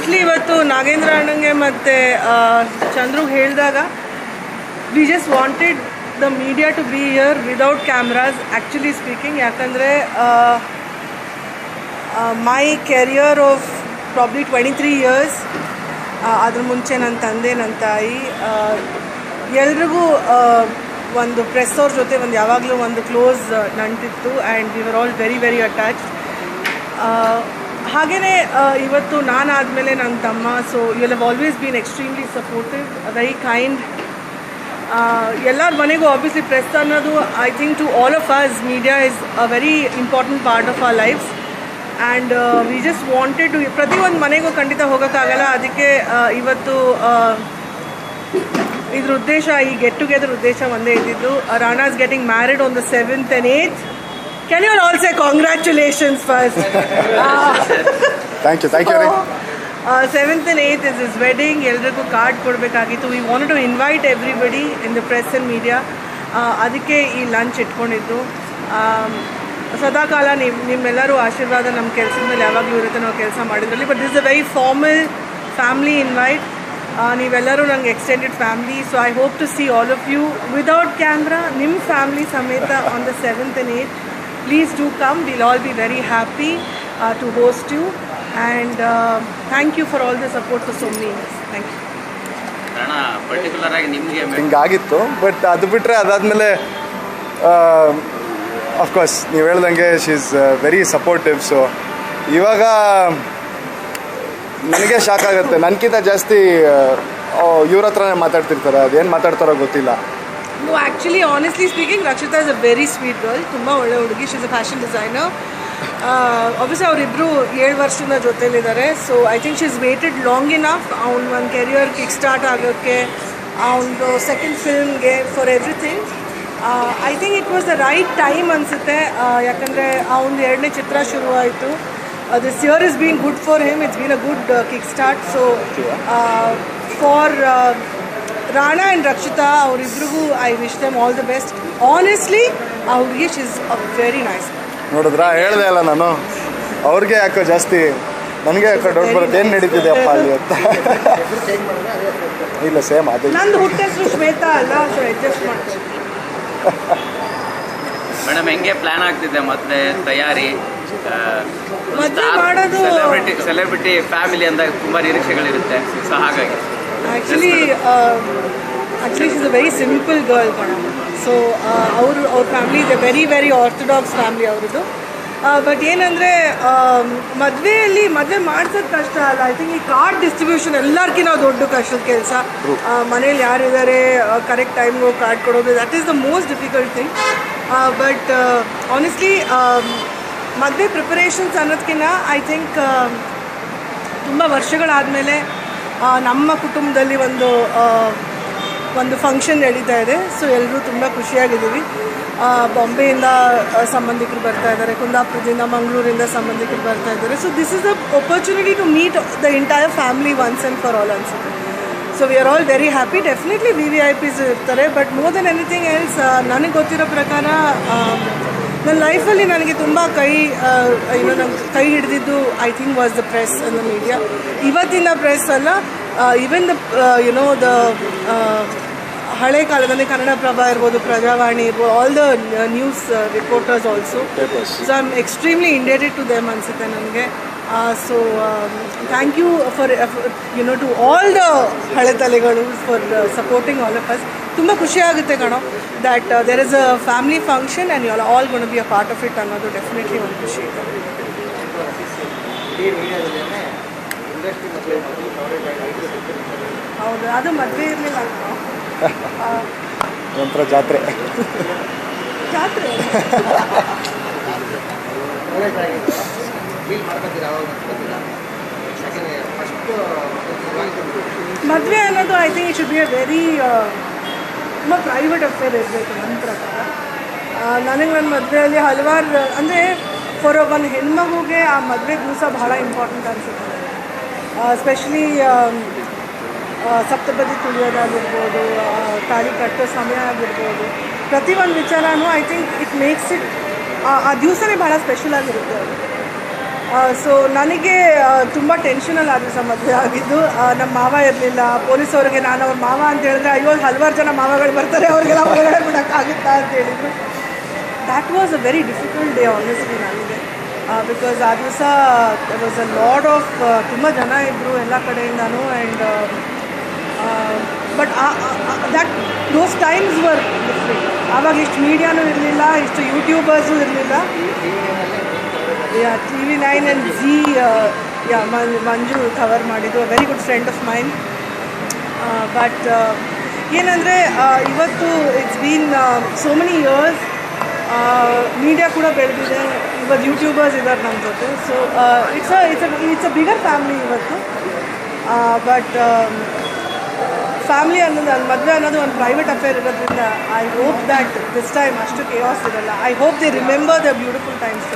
Actually ಇವತ್ತು ನಾಗೇಂದ್ರ ಅಣ್ಣಂಗೆ ಮತ್ತು ಚಂದ್ರುಗೆ ಹೇಳಿದಾಗ we just wanted the media to be here without cameras actually speaking ಯಾಕಂದರೆ my career of probably twenty three years ಅದ್ರ ಮುಂಚೆ ನನ್ನ ತಂದೆ ನನ್ನ ತಾಯಿ ಎಲ್ರಿಗೂ ಒಂದು ಪ್ರೆಸ್ ಅವ್ರ ಜೊತೆ ಒಂದು ಯಾವಾಗಲೂ ಒಂದು close ನಂಟಿತ್ತು. And we were all very very attached ಹಾಗೆಯೇ ಇವತ್ತು ನಾನು ಆದಮೇಲೆ ನನ್ನ ತಮ್ಮ so you have always been extremely supportive very kind ಎಲ್ಲರ ಮನೆಗೂ ಆಬ್ವಿಯಸ್ಲಿ ಪ್ರೆಸ್ ಅನ್ನೋದು I think to all of us media is a very important part of our lifes and we just wanted to ಪ್ರತಿಯೊಂದು ಮನೆಗೂ ಖಂಡಿತ ಹೋಗೋಕ್ಕಾಗಲ್ಲ. ಅದಕ್ಕೆ ಇವತ್ತು ಇದ್ರ ಉದ್ದೇಶ, ಈ ಗೆಟ್ ಟುಗೆದರ್ ಉದ್ದೇಶ ಒಂದೇ ಇದ್ದಿದ್ದು Rana's getting married on the seventh and eighth can you all say congratulations first thank you thank you ರೀ seventh and eighth is is wedding ಎಲ್ರಿಗೂ ಕಾರ್ಡ್ ಕೊಡಬೇಕಾಗಿತ್ತು. We want to invite everybody in the press and media ಅದಕ್ಕೆ ಈ lunch ಇಟ್ಕೊಂಡಿದ್ದು. ಸದಾಕಾಲ ನಿಮ್ಮ ನಿಮ್ಮೆಲ್ಲರೂ ಆಶೀರ್ವಾದ ನಮ್ಮ ಕೆಲಸದ ಮೇಲೆ ಯಾವಾಗಲೂ ಇರುತ್ತೆ ನಾವು ಕೆಲಸ ಮಾಡಿದ್ರಲ್ಲಿ. But this a very formal family invite ನೀವೆಲ್ಲರೂ ನಂಗೆ extended family so I hope to see all of you without camera ನಿಮ್ಮ ಫ್ಯಾಮ್ಲಿ ಸಮೇತ on the seventh and eighth please do come. We'll all be very happy uh, to host you. And uh, thank you for all the support for so many years. Thank you. ನಿಮಗೆ ಹಿಂಗಾಗಿತ್ತು but ಅದು ಬಿಟ್ಟರೆ ಅದಾದಮೇಲೆ of course ನೀವು ಹೇಳ್ದಂಗೆ she is very supportive so ಇವಾಗ ನನಗೆ shock ಆಗುತ್ತೆ ನನಗಿಂತ ಜಾಸ್ತಿ ಇವ್ರ ಹತ್ರನೇ ಮಾತಾಡ್ತಿರ್ತಾರೆ ಅದೇನು ಮಾತಾಡ್ತಾರೋ ಗೊತ್ತಿಲ್ಲ No, actually honestly speaking Rakshita is a very sweet girl ತುಂಬ ಒಳ್ಳೆ ಹುಡುಗಿ she's a fashion designer obviously ಅವರಿಬ್ಬರು ಏಳು ವರ್ಷದಿಂದ ಜೊತೆಲಿದ್ದಾರೆ so I think she is waited long enough ಅವ್ನ ಒಂದು ಕೆರಿಯರ್ ಕಿಕ್ ಸ್ಟಾರ್ಟ್ ಆಗೋಕ್ಕೆ ಅವನದು second ಫಿಲ್ಮ್ಗೆ for everything I think it was the right time ಅನಿಸುತ್ತೆ ಯಾಕಂದರೆ ಅವನದು ಎರಡನೇ ಚಿತ್ರ ಶುರುವಾಯಿತು this year is been good for him it's been a good kick start so for Rana and Rakshita ಅವರಿಬ್ರಿಗೂ I wish them all the best honestly ಆ ಹುಡುಗಿ is a very nice ನೋಡಿದ್ರಾ? ಹೇಳ್ದೆ ಅಲ್ಲ ನಾನು. ಅವ್ರಿಗೆ ಯಾಕೋ ಜಾಸ್ತಿ ನನಗೆ ಯಾಕೋ ಡೌಟ್ ಬರುತ್ತೆ ಏನು ನಡೀತಿದೆ ಅಪ್ಪ ಅಲ್ಲಿ ಅಂತ. ಇಲ್ಲ ಸೇಮ್ ಅದೇ. ನಂದು ಹುಟ್ಟ ಹೆಸರು ಶ್ವೇತಾ ಅಲ್ಲ ಸೊ ಅಡ್ಜಸ್ಟ್ ಮಾಡ್ತೀನಿ ಮೇಡಮ್ ಹೆಂಗೆ ಪ್ಲಾನ್ ಆಗ್ತಿದೆ ಮತ್ತೆ ತಯಾರಿ? ಮದ್ವೆ ಮಾಡೋದು- ಸೆಲೆಬ್ರಿಟಿ ಸೆಲೆಬ್ರಿಟಿ ಫ್ಯಾಮಿಲಿ ಅಂದಾಗ ತುಂಬಾ ನಿರೀಕ್ಷೆಗಳಿರುತ್ತೆ. ಸೊ ಹಾಗಾಗಿ. Actually actually is a very simple girl ಕಣ ಸೊ ಅವರು ಅವ್ರ ಫ್ಯಾಮ್ಲಿ ಇದೆ ವೆರಿ ವೆರಿ ಆರ್ಥೋಡಾಕ್ಸ್ ಫ್ಯಾಮ್ಲಿ ಅವ್ರದ್ದು. ಬಟ್ ಏನಂದರೆ ಮದುವೆಯಲ್ಲಿ ಮದುವೆ ಮಾಡ್ಸೋದು ಕಷ್ಟ ಅಲ್ಲ. ಐ ಥಿಂಕ್ ಈ ಕಾರ್ಡ್ ಡಿಸ್ಟ್ರಿಬ್ಯೂಷನ್ ಎಲ್ಲರಿಗಿಂತ ದೊಡ್ಡ ಕಷ್ಟದ ಕೆಲಸ. ಮನೇಲಿ ಯಾರಿದ್ದಾರೆ ಕರೆಕ್ಟ್ ಟೈಮ್ಗೆ ಕಾರ್ಡ್ ಕೊಡೋದು that is the most difficult thing but honestly ಮದುವೆ ಪ್ರಿಪರೇಷನ್ಸ್ ಅನ್ನೋದಕ್ಕಿಂತ ಐ ಥಿಂಕ್ ತುಂಬ ವರ್ಷಗಳಾದಮೇಲೆ ನಮ್ಮ ಕುಟುಂಬದಲ್ಲಿ ಒಂದು ಒಂದು ಫಂಕ್ಷನ್ ನಡೀತಾ ಇದೆ. ಸೊ ಎಲ್ಲರೂ ತುಂಬ ಖುಷಿಯಾಗಿದ್ದೀವಿ. ಬಾಂಬೆಯಿಂದ ಸಂಬಂಧಿಕರು ಬರ್ತಾ ಇದ್ದಾರೆ. ಕುಂದಾಪುರದಿಂದ ಮಂಗಳೂರಿಂದ ಸಂಬಂಧಿಕರು ಬರ್ತಾ ಇದ್ದಾರೆ. So this is the opportunity to meet the entire family once and for all ಅನ್ಸುತ್ತೆ. So we are all very happy definitely V V I Ps ಇರ್ತಾರೆ. But more than anything else ನನಗೆ ಗೊತ್ತಿರೋ ಪ್ರಕಾರ ನನ್ನ ಲೈಫಲ್ಲಿ ನನಗೆ ತುಂಬ ಕೈ ಏನೋ ನನ್ನ ಕೈ ಹಿಡಿದಿದ್ದು I think was the press ಅನ್ನೋ ದ ಮೀಡಿಯಾ ಇವತ್ತಿನ ಪ್ರೆಸ್ ಅಲ್ಲ even the you know the ಹಳೆ ಕಾಲದಲ್ಲಿ ಕನ್ನಡಪ್ರಭ ಇರ್ಬೋದು ಪ್ರಜಾವಾಣಿ ಇರ್ಬೋದು all the news reporters also. So I am extremely indebted to them ಅನಿಸುತ್ತೆ ನನಗೆ. So thank you for you know to all the ಹಳೆ ತಲೆಗಳು for supporting all of us ತುಂಬ ಖುಷಿ ಆಗುತ್ತೆ ಕಣೋ that there is a family function and you all all ಗುಣ be a part of it ಅನ್ನೋದು ಡೆಫಿನೆಟ್ಲಿ ಒಂದು ಖುಷಿ ಇದೆ. ಹೌದು ಅದು ಮದುವೆ ಇರಲಿಲ್ಲ ನಂತರ ಜಾತ್ರೆ. ಜಾತ್ರೆ? ಮದುವೆ ಅನ್ನೋದು I think it should be a very ತುಂಬ ಪ್ರೈವೇಟ್ ಅಫೇರ್ ಇರಬೇಕು ನನ್ನ ಪ್ರಕಾರ. ನನಗೆ ನನ್ನ ಮದುವೆಯಲ್ಲಿ ಹಲವಾರು, ಅಂದರೆ ಫಾರ್ ಒನ್ ಹೆಣ್ಮಗುಗೆ ಆ ಮದುವೆ ದಿವಸ ಬಹಳ ಇಂಪಾರ್ಟೆಂಟ್ ಅನಿಸುತ್ತೆ. ಸ್ಪೆಷಲಿ ಸಪ್ತಪದಿ ತುಳಿಯೋದಾಗಿರ್ಬೋದು ತಾಳಿ ಕಟ್ಟೋ ಸಮಯ ಆಗಿರ್ಬೋದು. ಪ್ರತಿಯೊಂದು ವಿಚಾರನೂ I think it makes it ಆ ದಿವಸನೇ ಭಾಳ ಸ್ಪೆಷಲ್ ಆಗಿರುತ್ತೆ. ಸೊ ನನಗೆ ತುಂಬ ಟೆನ್ಷನಲ್ಲಿ ಆದ ಸಹ ಮದುವೆ ಆಗಿದ್ದು. ನಮ್ಮ ಮಾವ ಇರಲಿಲ್ಲ. ಪೊಲೀಸವ್ರಿಗೆ ನಾನು ಅವ್ರ ಮಾವ ಅಂತ ಹೇಳಿದ್ರೆ, ಅಯ್ಯೋ, ಹಲವಾರು ಜನ ಮಾವಗಳು ಬರ್ತಾರೆ, ಅವ್ರಿಗೆಲ್ಲ ಹೊರಗಡೆ ಬಿಡೋಕ್ಕಾಗುತ್ತಾ ಅಂತ ಹೇಳಿದ್ರು. That was a very difficult day honestly ನನಗೆ. ಬಿಕಾಸ್ ಆ ದಿವಸ ವಾಸ್ ಅ ಲಾಡ್ ಆಫ್ ತುಂಬ ಜನ ಇದ್ದರು ಎಲ್ಲ ಕಡೆಯಿಂದನೂ and but that those times were different ಆವಾಗ ಇಷ್ಟು ಮೀಡಿಯಾನೂ ಇರಲಿಲ್ಲ, ಇಷ್ಟು ಯೂಟ್ಯೂಬರ್ಸು ಇರಲಿಲ್ಲ. Yeah T V nine and G yeah Manju cover ಮಾಡಿದ್ದು very good friend of mine but ಏನಂದರೆ ಇವತ್ತು it's been so many years media ಕೂಡ ಬೆಳೆದಿದೆ. ಇವತ್ತು ಯೂಟ್ಯೂಬರ್ಸ್ ಇದ್ದಾರೆ ನಮ್ಮ ಜೊತೆ. So it's it's it's a bigger family ಇವತ್ತು. ಬಟ್ ಫ್ಯಾಮ್ಲಿ ಅನ್ನೋದು ನನ್ನ ಮದುವೆ ಅನ್ನೋದು ಒಂದು ಪ್ರೈವೇಟ್ ಅಫೇರ್ ಇರೋದ್ರಿಂದ I hope that this time ಅಷ್ಟು ಕೇಯಾಸ್ ಇರಲ್ಲ. I hope the remember the beautiful times